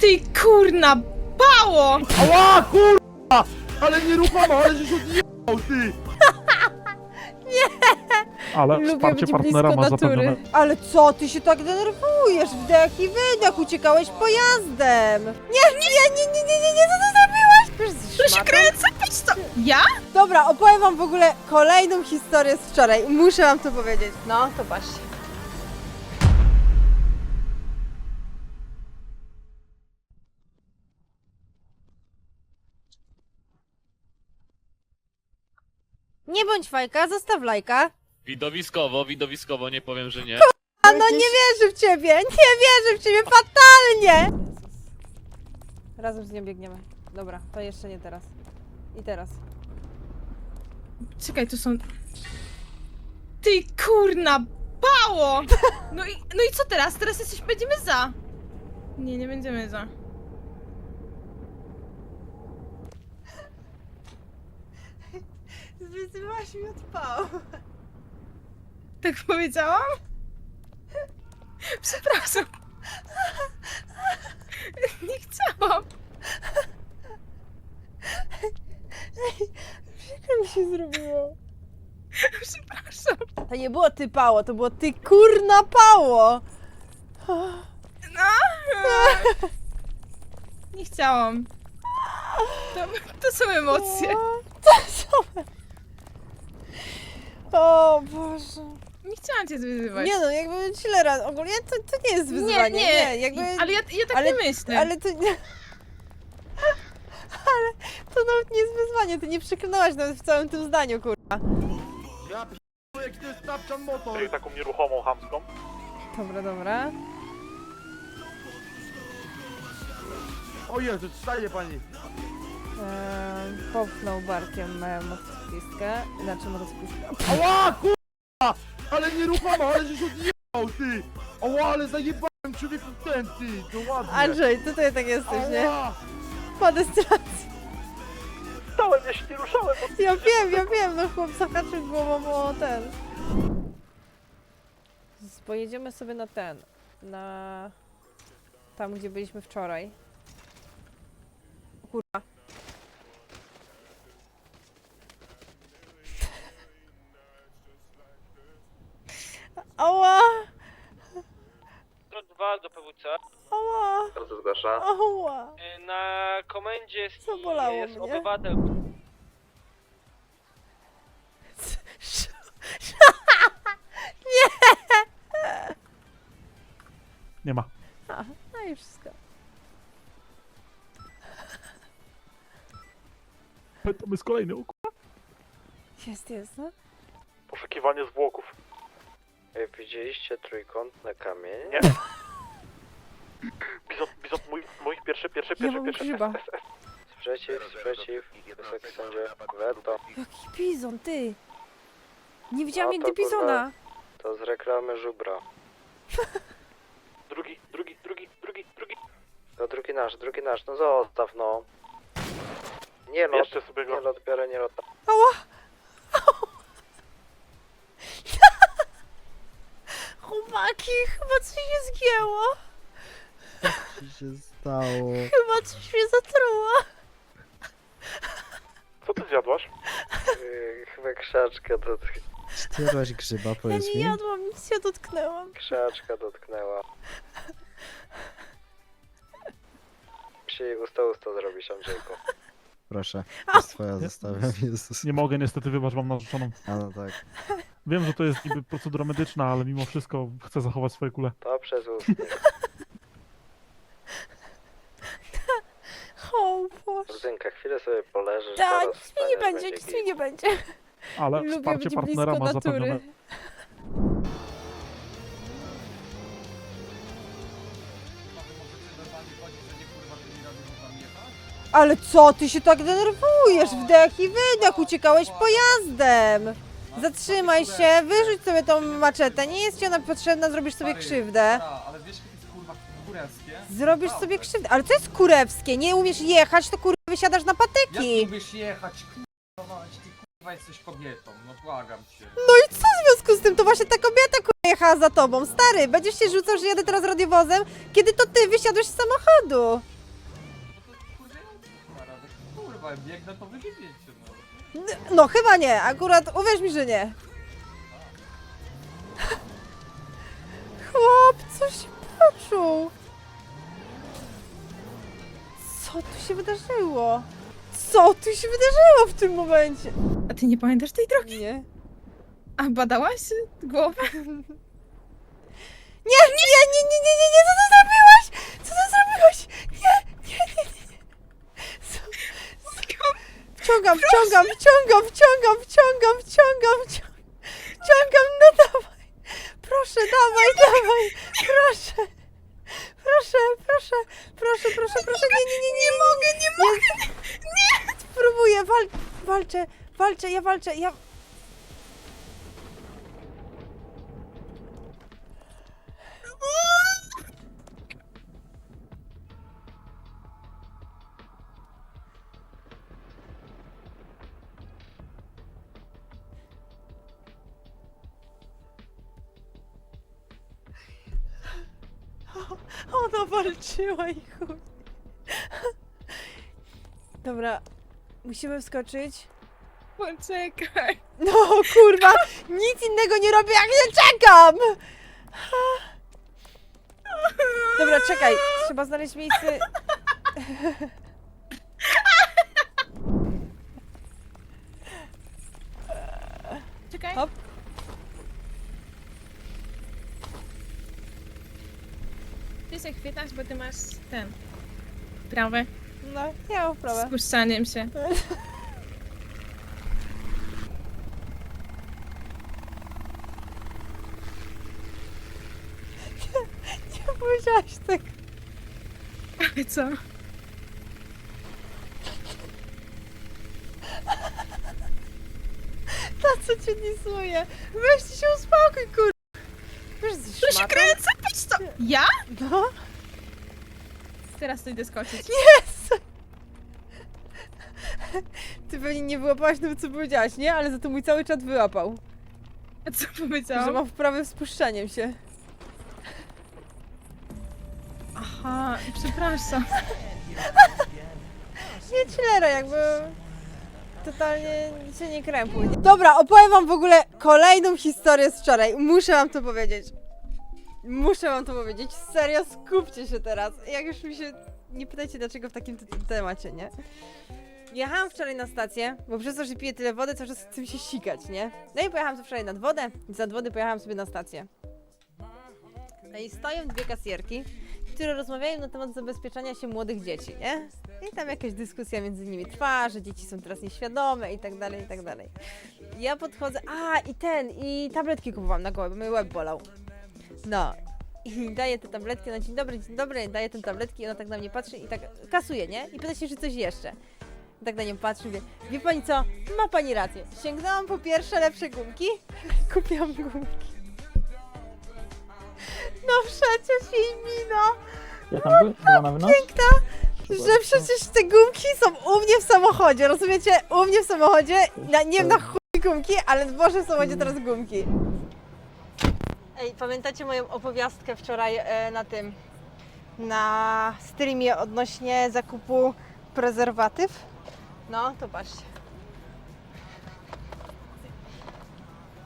Ty kurna pało! Ała, kurwa! Ale nieruchomo, ale żeś odjebał, ty! Ale Lubię wsparcie być partnera blisko ma natury. zapewnione. Ale co, ty się tak denerwujesz? Wdech i wydech, uciekałeś pojazdem. Nie, nie, nie, nie, nie, nie, nie, co ty zrobiłaś? Przecież Tu się kręcę, patrz co! Ja? Dobra, opowiem wam w ogóle kolejną historię z wczoraj. Muszę wam to powiedzieć. No, to patrzcie. Nie bądź fajka, zostaw lajka. Widowiskowo, widowiskowo, nie powiem, że nie. A no nie wierzę w ciebie, nie wierzę w ciebie fatalnie! Razem z nią biegniemy. Dobra, to jeszcze nie teraz. I teraz. Czekaj, tu są... Ty kurna pało! No i, no i co teraz? Teraz jesteś, będziemy za. Nie, nie będziemy za. Zwyzywałaś mi odpał. Tak powiedziałam? Przepraszam. Nie chciałam. Przykro mi się zrobiło. Przepraszam. To nie było ty pało, to było ty kurna pało! No. Nie chciałam. To, to są emocje. To są... O Boże. Nie chciałam cię zwyzywać. Nie no, jakby tyle razy. Ogólnie to, to nie jest wyzwanie. Nie, nie. jakby... Ale ja, ja tak ale- nie myślę. Ale to nie... Ale to nawet nie jest wyzwanie, ty nie przeklinałaś nawet w całym tym zdaniu, kurwa. Ja p***u, jaki to jest tapczan motor! Czyli taką nieruchomą, chamską. Dobra, dobra. O Jezu, staje pani! Eee, popchnął barkiem e, motocyklistkę, znaczy motocyklistkę. Ała, kurwa! Ale nieruchomo, ale żeś odjebał, ty! Ała, ale zajebałem człowieku ten, ty! To ładnie! Andrzej, ty tutaj tak jesteś, nie? Ała! Po destylacji. Stałem, ja się nie ruszałem, bo Ja wiem, ja wiem, no chłop zahaczył głową o ten. Z- Pojedziemy sobie na ten, na... Tam, gdzie byliśmy wczoraj. Kurwa. Ała! 2 do PWC. Ała! Kto to zgłasza? Ała! Y, Na komendzie jest, Zabolało jest mnie. obywatel. nie ma. A, no i wszystko. To jest kolejny układ. Jest, jest, no. Poszukiwanie zwłoków. Widzieliście trójkątne kamienie? Nie. Mój, pierwszy, pierwszy, Ja pierwszy, mam pierwszy. grzyba. Sprzeciw, sprzeciw, wysoki sędzio, weto. Jaki bizon, ty! Nie widziałam No nigdy to kurwa. bizona. To z reklamy żubra. Drugi, drugi, drugi, drugi, drugi. To drugi nasz, drugi nasz, no zostaw no. Nie lot, Jeszcze sobie nie go. lot, biorę nie lot. Ała! Chłopaki, chyba coś się zgięło. Co się stało? Chyba coś mnie zatruło. Co ty zjadłaś? Yy, chyba krzaczka dot... Czy ty jadłaś grzyba, Ja powiedz nie mi? jadłam, nic się dotknęłam. krzaczka dotknęła. Musi usta usta zrobić, Andrzejku. Proszę, to jest twoja, zostawiam, Jezus. Nie mogę, niestety, wybacz, mam narzeczoną. A no tak. Wiem, że to jest niby procedura medyczna, ale mimo wszystko chcę zachować swoje kule. To przez ustnie. O Boże. Rudynka, chwilę sobie poleżysz, Tak, zaraz nic mi nie wstaniesz, będzie, nic mi git. nie będzie. Ale Lubię wsparcie być partnera blisko ma natury. zapewnione. Ale co, ty się tak denerwujesz? Wdech i wydech, uciekałeś pojazdem. Zatrzymaj się, wyrzuć sobie tą maczetę, nie jest ci ona potrzebna, zrobisz sobie krzywdę. Ale wiesz, kurewskie? Zrobisz sobie krzywdę, ale to jest kurewskie, nie umiesz jechać, to kurwa wysiadasz na Jak patyki. lubisz jechać, kurwa, ty Chyba jesteś kobietą, no błagam cię. No i co w związku z tym? To właśnie ta kobieta kurwa jechała za tobą. Stary, będziesz się rzucał, że jadę teraz radiowozem, kiedy to ty wysiadłeś z samochodu. No to radę. Kurwa, biegnę to wybiegniecie, no. N- No chyba nie, akurat uwierz mi, że nie. Chłop, co się poczuł? Co tu się wydarzyło? Co tu się wydarzyło w tym momencie? A ty nie pamiętasz tej drogi? Nie. A badałaś głowę? Nie, nie, nie, nie, nie, nie, nie, co ty zrobiłaś? Co ty zrobiłaś? Nie, nie, nie, nie. nie. Co? Wciągam, wciągam, wciągam, wciągam, wciągam, wciągam, wciągam, wciągam, no dawaj. Proszę, dawaj, dawaj, proszę. Proszę, proszę, proszę, proszę, proszę, nie, nie, nie, nie, nie mogę, nie mogę, nie. Spróbuję, wal, walczę, walczę, ja walczę, ja... Ona walczyła i chuj. Dobra, musimy wskoczyć. Poczekaj. No kurwa, nic innego nie robię jak nie czekam! Dobra, czekaj, trzeba znaleźć miejsce. Czekaj. Hop. Ty się chwytasz, bo ty masz ten... Prawy. No, ja mam Z puszczaniem się. Nie powiedziałaś tak. Ale co? Na co cię nisuje? Weź się uspokój, kur... Wiesz, jesteś szmatą? kręcę! Ja? No, Teraz to idę skoczyć. Ty pewnie nie wyłapałaś nawet co powiedziałaś, nie? Ale za to mój cały czat wyłapał. A co Że powiedziałam? mam wprawę z puszczaniem się. Aha, przepraszam. Nie chillera, jakby... Totalnie się nie krępuj. Dobra, opowiem wam w ogóle kolejną historię z wczoraj. Muszę wam to powiedzieć. Muszę wam to powiedzieć. Serio, skupcie się teraz. Jak już mi się... Nie pytajcie dlaczego w takim temacie, nie? Jechałam wczoraj na stację, bo przez to, że piję tyle wody, cały czas chcę się sikać, nie? No i pojechałam sobie wczoraj nad wodę i z nad wody pojechałam sobie na stację. No i stoją dwie kasjerki, które rozmawiają na temat zabezpieczania się młodych dzieci, nie? I tam jakaś dyskusja między nimi trwa, że dzieci są teraz nieświadome i tak dalej, i tak dalej. Ja podchodzę, a i ten, i tabletki kupowałam na gołę, bo mój łeb bolał. No. I daję te tabletki, no dzień dobry, dzień dobry, daję te tabletki, ona tak na mnie patrzy i tak kasuje, nie? I pyta się, czy coś jeszcze. Tak na nią patrzy, mówię, wie pani co, ma pani rację. Sięgnęłam po pierwsze lepsze gumki, kupiłam gumki. No przecież jej mina. Ja tam byłem? Na wynos? piękna, że przecież te gumki są u mnie w samochodzie, rozumiecie? U mnie w samochodzie, na, nie wiem na chuj gumki, ale w Boże w samochodzie teraz gumki. Ej, pamiętacie moją opowiastkę wczoraj e, na tym, na streamie odnośnie zakupu prezerwatyw? No, to patrzcie.